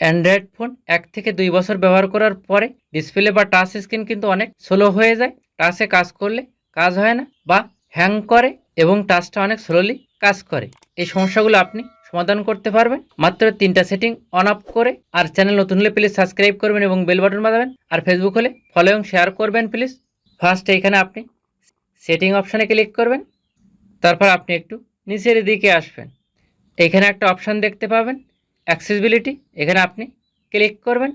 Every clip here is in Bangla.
অ্যান্ড্রয়েড ফোন এক থেকে দুই বছর ব্যবহার করার পরে ডিসপ্লে বা টাচ স্ক্রিন কিন্তু অনেক স্লো হয়ে যায়। টাচে কাজ করলে কাজ হয় না বা হ্যাং করে এবং টাচটা অনেক স্লোলি কাজ করে। এই সমস্যাগুলো আপনি সমাধান করতে পারবেন। মাত্র তিনটা সেটিং অন অফ করে আর চ্যানেল নতুন হলে প্লিজ সাবস্ক্রাইব করবেন এবং বেল বাটন বাজাবেন। আর ফেসবুক হলে ফলো এবং শেয়ার করবেন প্লিজ ফার্স্ট এইখানে আপনি সেটিং অপশানে ক্লিক করবেন। তারপর আপনি একটু নিচের দিকে আসবেন। এখানে একটা অপশান দেখতে পাবেন। অ্যাক্সেসিবিলিটি, এখানে আপনি ক্লিক করবেন।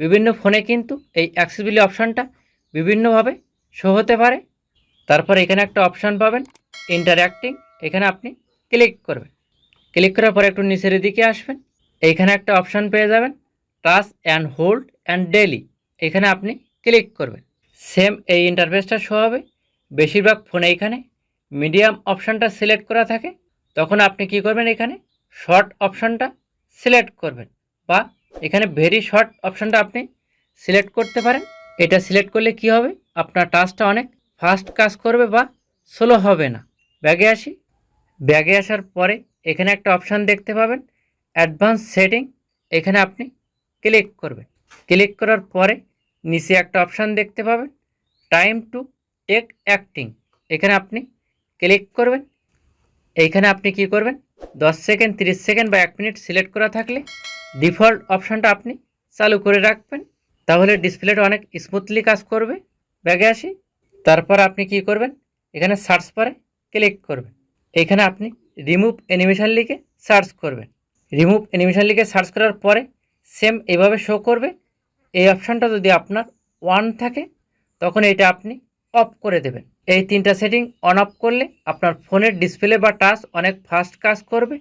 বিভিন্ন ফোনে কিন্তু এই অ্যাক্সেসিবিলিটি অপশানটা বিভিন্নভাবে শো হতে পারে। তারপর এখানে একটা অপশান পাবেন ইন্টারঅ্যাক্টিং এখানে আপনি ক্লিক করবেন। ক্লিক করার পরে একটু নিচের দিকে আসবেন এইখানে একটা অপশান পেয়ে যাবেন touch and hold and delete এখানে আপনি ক্লিক করবেন। সেম এই ইন্টারফেসটা শো হবে। বেশিরভাগ ফোনে এখানে মিডিয়াম অপশানটা সিলেক্ট করা থাকে। তখন আপনি কি করবেন এখানে শর্ট অপশানটা সিলেক্ট করবেন বা এখানে ভেরি শর্ট অপশানটা আপনি সিলেক্ট করতে পারেন। এটা সিলেক্ট করলে কি হবে? আপনার টাচটা অনেক ফাস্ট কাজ করবে বা স্লো হবে না। ব্যাগে আসি। ব্যাগে আসার পরে এখানে একটা অপশান দেখতে পাবেন, অ্যাডভান্স সেটিং। এখানে আপনি ক্লিক করবেন। ক্লিক করার পরে নিচে একটা অপশান দেখতে পাবেন, টাইম টু টেক অ্যাক্টিং। এখানে আপনি ক্লিক করবেন। এইখানে আপনি কি করবেন? দশ সেকেন্ড, তিরিশ সেকেন্ড বা এক মিনিট সিলেক্ট করা থাকলে ডিফল্ট অপশানটা আপনি চালু করে রাখবেন। তাহলে ডিসপ্লেটা অনেক স্মুথলি কাজ করবে। ব্যাগে আসি। তারপর আপনি কি করবেন? এখানে সার্চ পরে ক্লিক করবেন। এখানে আপনি রিমুভ অ্যানিমেশন লিখে সার্চ করবেন। রিমুভ অ্যানিমেশন লিখে সার্চ করার পরে সেম এভাবে শো করবে। এই অপশানটা যদি আপনার ওয়ান থাকে, তখন এটা আপনি অফ করে দেবেন। এই তিনটা সেটিং অন অফ করলে আপনার ফোনের ডিসপ্লে বা টাচ অনেক ফাস্ট কাজ করবে।